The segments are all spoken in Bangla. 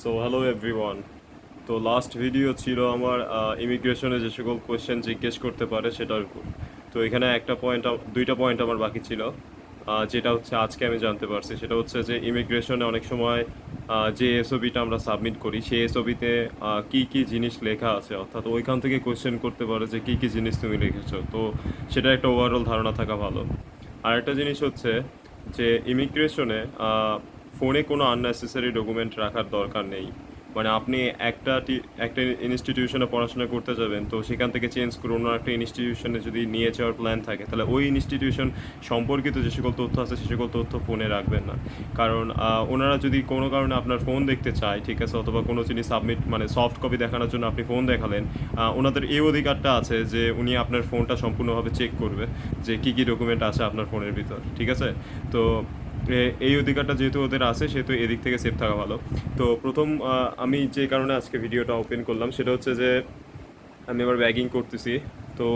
সো হ্যালো এভরিওয়ান তো লাস্ট ভিডিও ছিল আমার ইমিগ্রেশনে যে সকল কোয়েশ্চেন জিজ্ঞেস করতে পারে সেটার উপর। তো এখানে একটা পয়েন্ট দুইটা পয়েন্ট আমার বাকি ছিল যেটা হচ্ছে আজকে আমি জানতে পারছি। সেটা হচ্ছে যে ইমিগ্রেশনে অনেক সময় যে এসওবিটা আমরা সাবমিট করি, সেই এসওবিতে কি কি জিনিস লেখা আছে? অর্থাৎ ওইখান থেকে কোয়েশ্চেন করতে পারে যে কি কি জিনিস তুমি লিখেছো। তো সেটা একটা ওভারঅল ধারণা থাকা ভালো। আর একটা জিনিস হচ্ছে যে ইমিগ্রেশনে ফোনে কোনো আননেসেসারি ডকুমেন্ট রাখার দরকার নেই। মানে আপনি একটা একটা ইনস্টিটিউশনে পড়াশোনা করতে যাবেন, তো সেখান থেকে চেঞ্জ করে অন্য একটা ইনস্টিটিউশনে যদি নিয়ে যাওয়ার প্ল্যান থাকে, তাহলে ওই ইনস্টিটিউশন সম্পর্কিত যে সকল তথ্য আছে, সে সকল তথ্য ফোনে রাখবেন না। কারণ ওনারা যদি কোনো কারণে আপনার ফোন দেখতে চায়, ঠিক আছে, অথবা কোনো জিনিস সাবমিট মানে সফট কপি দেখানোর জন্য আপনি ফোন দেখালেন ওনাদের এই অধিকারটা আছে যে উনি আপনার ফোনটা সম্পূর্ণভাবে চেক করবে যে কী কী ডকুমেন্ট আছে আপনার ফোনের ভিতর, ঠিক আছে? তো এই অধিকারটা যেহেতু ওদের আছে, সেহেতু এদিক থেকে সেফ থাকা ভালো। তো প্রথম আমি যে কারণে আজকে ভিডিওটা ওপেন করলাম, সেটা হচ্ছে যে, আমি আবার ব্যাগিং করতেছি। তো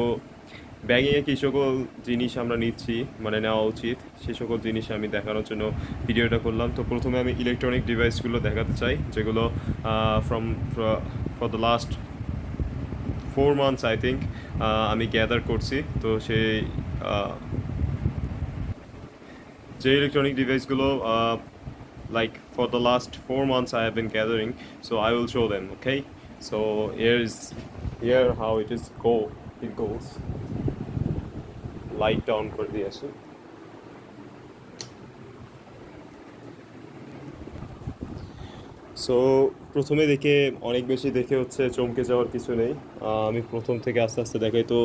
ব্যাগিংয়ে কী সকল জিনিস আমরা নিচ্ছি মানে নেওয়া উচিত, সে সকল জিনিস আমি দেখানোর জন্য ভিডিওটা করলাম। তো প্রথমে আমি ইলেকট্রনিক ডিভাইসগুলো দেখাতে চাই, যেগুলো from for the last four months I think আমি গ্যাদার করছি। তো সেই যে ইলেকট্রনিক ডিভাইসগুলো like for the last four months I have been gathering so I will show them okay so here is here how it is go it goes light down করে দিয়েছে সো প্রথমে দেখে, অনেক বেশি দেখে হচ্ছে চমকে যাওয়ার কিছু নেই। আমি প্রথম থেকে আস্তে আস্তে দেখাই, তো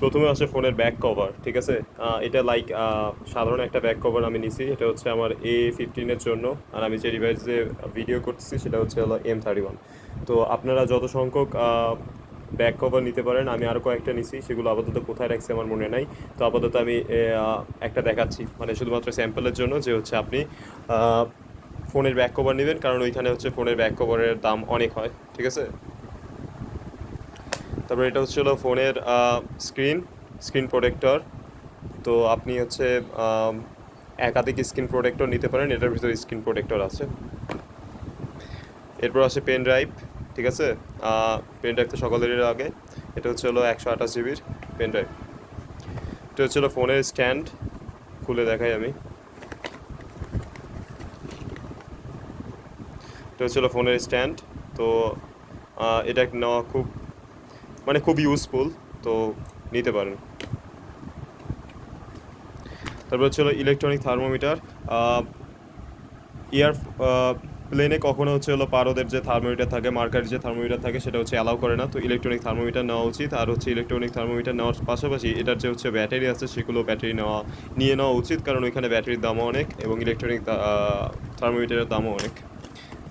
প্রথমে আসে ফোনের ব্যাক কভার ঠিক আছে? এটা লাইক সাধারণ একটা ব্যাক কভার আমি নিছি। এটা হচ্ছে আমার এ ফিফটিনের জন্য। আর আমি যে ডিভাইসে ভিডিও করতেছি, সেটা হচ্ছে হলো এম থার্টি ওয়ান তো আপনারা যত সংখ্যক ব্যাক কভার নিতে পারেন, আমি আরও কয়েকটা নিছি। সেগুলো আপাতত কোথায় রাখছি আমার মনে নাই। তো আপাতত আমি একটা দেখাচ্ছি। মানে শুধুমাত্র স্যাম্পলের জন্য যে হচ্ছে আপনি ফোনের ব্যাক কভার নেবেন। কারণ ওইখানে হচ্ছে ফোনের ব্যাক কভারের দাম অনেক হয়, ঠিক আছে? তারপর এটা হচ্ছে হলো ফোনের স্ক্রিন স্ক্রিন প্রোটেক্টর। তো আপনি হচ্ছে একাধিক স্ক্রিন প্রোটেক্টর নিতে পারেন, এটার ভিতরে স্ক্রিন প্রোটেক্টর আছে। এরপর আছে পেন ড্রাইভ ঠিক আছে? পেন ড্রাইভ তো সকলেরই আগে এটা হচ্ছে হলো একশো আঠাশ জিবির পেন ড্রাইভ এটা হচ্ছে হলো ফোনের স্ট্যান্ড খুলে দেখাই আমি। এটা হচ্ছে হলো ফোনের স্ট্যান্ড তো এটা নেওয়া খুব মানে খুব ইউজফুল তো নিতে পারেন। তারপর হচ্ছে হলো ইলেকট্রনিক থার্মোমিটার ইয়ার প্লেনে কখনো হচ্ছে হলো পারদের যে থার্মোমিটার থাকে মার্কার যে থার্মোমিটার থাকে, সেটা হচ্ছে অ্যালাউ করে না। তো ইলেকট্রনিক থার্মোমিটার নেওয়া উচিত, আর হচ্ছে ইলেকট্রনিক থার্মোমিটার নেওয়ার পাশাপাশি এটার যে হচ্ছে ব্যাটারি আছে, সেগুলো ব্যাটারি নেওয়া, নিয়ে নেওয়া উচিত, কারণ ওইখানে ব্যাটারির দামও অনেক এবং ইলেকট্রনিক থার্মোমিটারের দামও অনেক।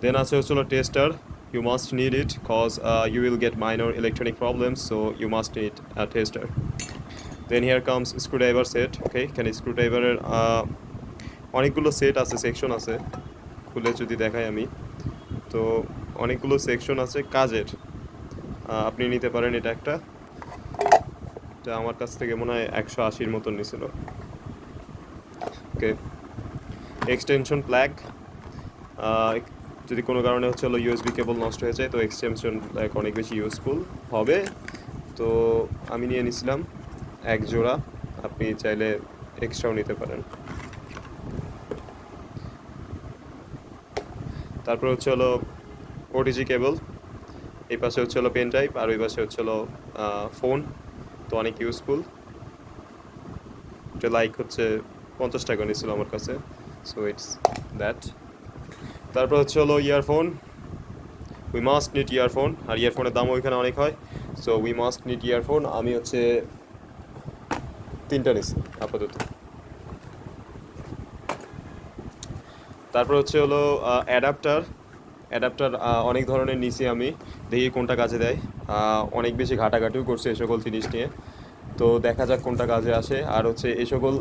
দেন আছে হচ্ছে হলো tester you must need it cause uh, you will get minor electronic problems so you must need a tester then here comes screwdriver set okay এখানে screwdriver এর uh, অনেকগুলো সেট আছে সেকশন আছে খুলে যদি দেখাই আমি তো অনেকগুলো সেকশন আছে কাজের আপনি নিতে পারেন এটা একটা এটা আমার কাছ থেকে মনে হয় একশো আশির মতন নিছিল ওকে এক্সটেনশন প্ল্যাগ যদি কোনো কারণে হচ্ছে হলো ইউএসবি কেবল নষ্ট হয়ে যায়, তো এক্সটেনশন প্ল্যাগ অনেক বেশি ইউজফুল হবে। তো আমি নিয়ে নিছিলাম এক জোড়া, আপনি চাইলে এক্সট্রাও নিতে পারেন। তারপর হচ্ছে হলো ওটিজি কেবল, এই পাশে হচ্ছে হলো পেন ড্রাইভ আর ওই পাশে হচ্ছে হলো ফোন তো অনেক ইউজফুল এটা লাইক হচ্ছে পঞ্চাশ টাকা নিয়েছিল আমার কাছে সো ইটস দ্যাট তারপর হচ্ছে হলো earphone we must need earphone আর ইয়ারফোনের দামও ওইখানে অনেক হয়। So we must need earphone আমি হচ্ছে তিনটা নিছি, আপাতত। তারপর হচ্ছে হলো অ্যাডাপ্টার অ্যাডাপ্টার অনেক ধরনের নিছি আমি। দেখি কোনটা কাজে দেয়। অনেক বেশি ঘাটাঘাটিও করছে এই সকল জিনিস নিয়ে। তো দেখা যাক কোনটা কাজে আসে। আর হচ্ছে এই সকল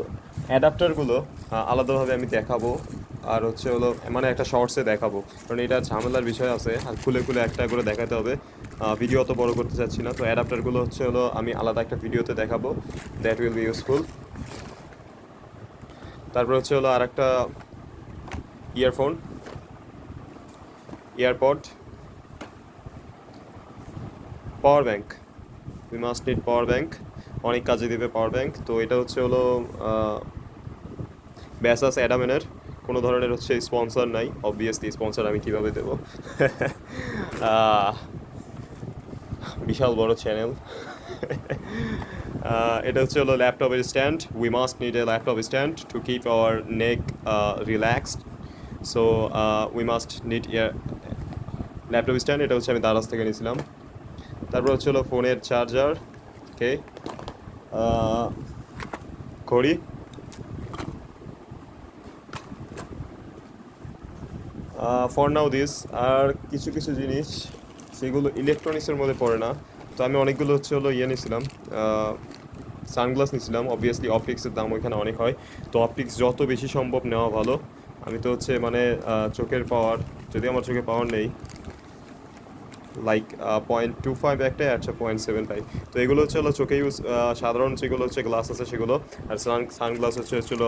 অ্যাডাপ্টারগুলো আলাদাভাবে আমি দেখাবো। আর হচ্ছে হলো মানে একটা শর্টসে দেখাবো। কারণ এটা ঝামেলার বিষয় আছে, আর খুলে খুলে একটা করে দেখাতে হবে। ভিডিও অত বড় করতে চাচ্ছি না। তো অ্যাডাপ্টারগুলো হচ্ছে হলো, আমি আলাদা একটা ভিডিওতে দেখাবো। দ্যাট উইল বি ইউজফুল তারপর হচ্ছে হলো আর একটা earphone airpod power bank we must need power bank অনেক কাজে দেবে পাওয়ার ব্যাংক তো এটা হচ্ছে হলো ব্যাসাস অ্যাডামেনের কোনো ধরনের হচ্ছে স্পন্সর নাই অবভিয়াসলি স্পন্সর আমি কীভাবে দেবো? বিশাল বড় চ্যানেল এটা হচ্ছে হলো ল্যাপটপের stand we must need a laptop stand to keep our neck relaxed so we must need your laptop stand এটা হচ্ছে আমি দারাজ থেকে নিয়েছিলাম। তারপর হচ্ছে হলো ফোনের চার্জার ওকে ঘড়ি। ফর নাও দিস আর কিছু কিছু জিনিস, সেগুলো ইলেকট্রনিক্সের মধ্যে পড়ে না। তো আমি অনেকগুলো হচ্ছে হলো ইয়ে নিয়েছিলাম সানগ্লাস নিয়েছিলাম। অবভিয়াসলি অপটিক্সের দাম ওইখানে অনেক হয়। তো অপটিক্স যত বেশি সম্ভব নেওয়া ভালো। আমি তো হচ্ছে মানে চোখের পাওয়ার যদি আমার চোখে পাওয়ার নেই লাইক পয়েন্ট টু ফাইভ একটাই আচ্ছা পয়েন্ট সেভেন ফাইভ তো এগুলো হচ্ছে হলো চোখে ইউজ সাধারণ যেগুলো হচ্ছে গ্লাস আছে সেগুলো, আর সান সানগ্লাস হচ্ছে হচ্ছিল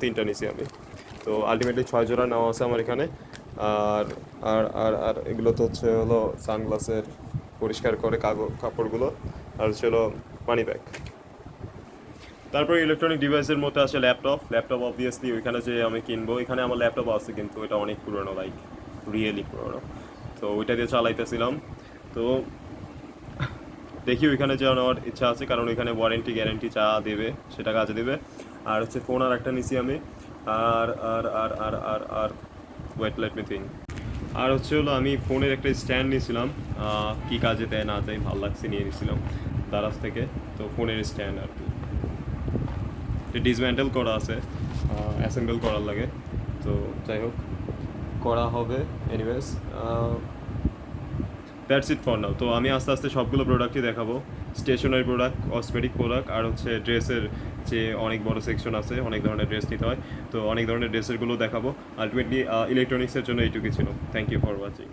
তিনটা নিছি আমি। তো আলটিমেটলি ছয় জোড়া নেওয়া আছে আমার এখানে। আর আর আর আর এগুলো তো হচ্ছে হলো সানগ্লাসের পরিষ্কার করে কাগজ, কাপড়গুলো, আর হচ্ছে হলো মানি ব্যাগ তারপর ইলেকট্রনিক ডিভাইসের মধ্যে আছে ল্যাপটপ ল্যাপটপ অবভিয়াসলি ওইখানে যে আমি কিনবো, এখানে আমার ল্যাপটপ আছে কিন্তু এটা অনেক পুরনো লাইক রিয়েলি পুরনো। তো ওইটা দিয়ে চালাইতেছিলাম। তো দেখি ওইখানে যে নেওয়ার ইচ্ছা আছে, কারণ ওইখানে ওয়ারেন্টি গ্যারেন্টি চা দেবে সেটা কাজে দেবে। আর হচ্ছে ফোন আর একটা নিছি আমি। আর আর আর আর আর আর ওয়েট লেট মি থিঙ্ক আর হচ্ছে হলো আমি ফোনের একটা স্ট্যান্ড নিয়েছিলাম কি কাজে দেয় না দেয় ভালো লাগছে নিয়ে নিয়েছিলাম দারাজ থেকে, তো ফোনের স্ট্যান্ড আর কি। ডিসম্যান্টেল করা আছে অ্যাসেম্বল করার লাগে, তো যাই হোক, করা হবে anyways that's it for now তো আমি আস্তে আস্তে সবগুলো প্রোডাক্টই দেখাবো স্টেশনারি প্রোডাক্ট কসমেটিক প্রোডাক্ট আর হচ্ছে ড্রেসের যে অনেক বড় সেকশন আছে, অনেক ধরনের ড্রেস নিতে হয়। তো অনেক ধরনের ড্রেসেরগুলো দেখাবো। আলটিমেটলি ইলেকট্রনিক্সের জন্য এইটুকু ছিল। Thank you for watching